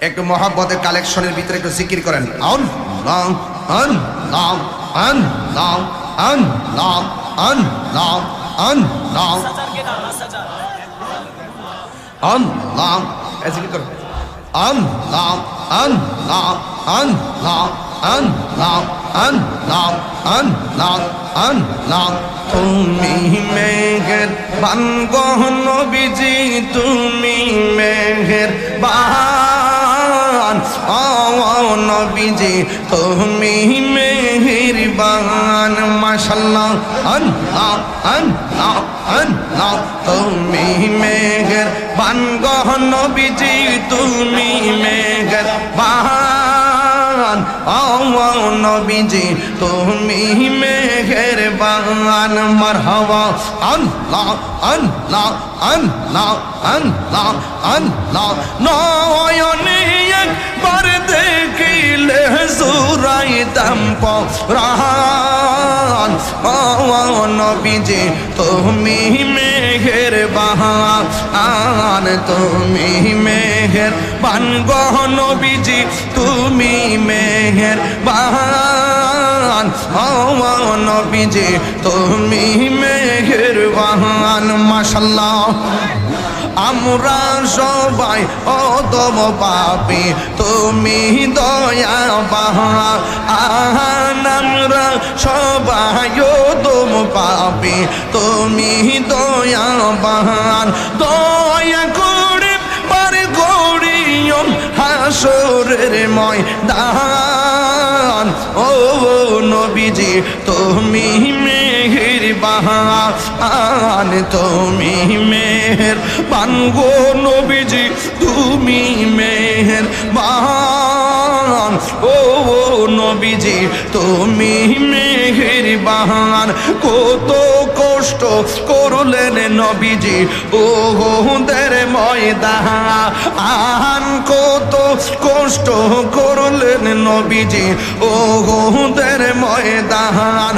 একটু মহাব্বতের কালেকশনের ভিতরে একটু জিকির করেন আন লাম আন লাম আন লাম আন লাম আন লাম আন লাম আন লাম জিকির আন আন আন আন আন আন আন তুমি মেঘের বান গহন বিজি তুমি নবীজি তুমি মেহেরবান মাশাল্লাহ আল্লাহ আল্লাহ আল্লাহ তুমি মেঘের বান গহন বিজি তুমি মেঘের বান ও নবীজি, তুমি মেঘের বাগান মারহাবা। আল্লাহ আল্লাহ আল্লাহ আল্লাহ আল্লাহ। নয়নে একবার দেখিলে জুরাইতাম পরান ও নবীজি, তুমি মেঘের বাহান তুমি মেঘের বান গহ নবীজি, তুমি মেঘের বাহান নবীজি, তুমি মেঘের বাহান মাশাল্লাহ আমরা সবাই অদম পাপি, তুমি দয়া বাহা আমরা সবাই অদম পাপি, তুমি দয়া বাহান দয়া করে পার করিয়ম হাসরের ময়দান। ও নবীজি, তুমি মেহের বাহান তুমি মেহের বানগো নবীজি, তুমি মেহের বাহান নবীজি তুমি মেঘের বাহান কত কষ্ট করলেন নবীজি। ও ময়দা আহান কত কষ্ট করলেন নবীজি। ও দের ময়দান।